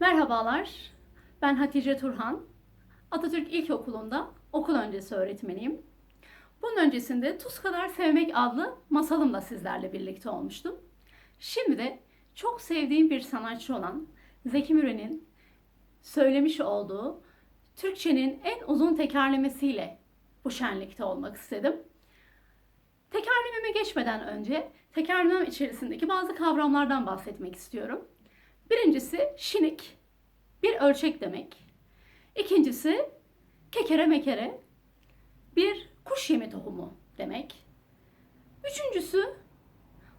Merhabalar, ben Hatice Turhan. Atatürk İlkokulu'nda okul öncesi öğretmeniyim. Bunun öncesinde Tuz Kadar Sevmek adlı masalımla sizlerle birlikte olmuştum. Şimdi de çok sevdiğim bir sanatçı olan Zeki Müren'in söylemiş olduğu Türkçenin en uzun tekerlemesiyle bu şenlikte olmak istedim. Tekerlememe geçmeden önce tekerlemem içerisindeki bazı kavramlardan bahsetmek istiyorum. Birincisi şinik, bir ölçek demek. İkincisi kekere mekere, bir kuş yemi tohumu demek. Üçüncüsü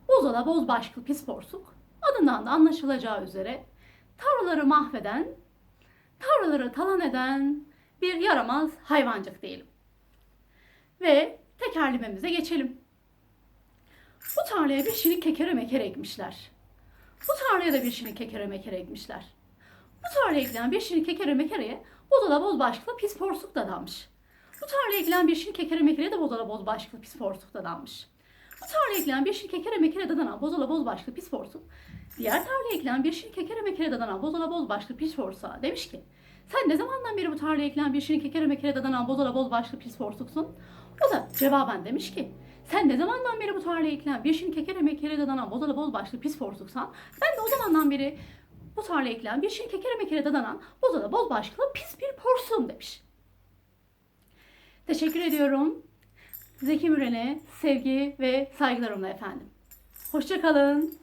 bozala boz başlı pis porsuk. Adından da anlaşılacağı üzere tarlaları mahveden, tarlaları talan eden bir yaramaz hayvancık diyelim. Ve tekerlememize geçelim. Bu tarlaya bir şinik kekere mekere ekmişler. Bu tarlaya da bir şirin kekere mekere ekmişler. Bu tarlaya ekilen bir şirin kekere mekereye bozala boz başlıklı pis porsuk da dalmış. Bu tarlaya ekilen bir şirin kekere mekereye de bozala boz başlıklı pis porsuk da dalmış. Bu tarlaya ekilen bir şirin kekere mekere dadanan bozala boz başlıklı pis porsuk. Diğer tarlaya ekilen bir şirin kekere mekere dadanan bozala boz başlıklı pis porsuğa demiş ki sen ne zamandan beri bu tarlaya ekilen bir şirin kekere mekere dadanan bozala boz başlıklı pis porsuksun? O da cevaben demiş ki sen ne zamandan beri bu tarlaya ekilen bir şirin kekere mekere dadanan bozala boz başlı pis porsuksan ben de o zamandan beri bu tarlaya ekilen bir şirin kekere mekere dadanan bozala boz başlı pis bir porsuğum demiş. Teşekkür ediyorum. Zeki Müren'e sevgi ve saygılarımla efendim. Hoşçakalın.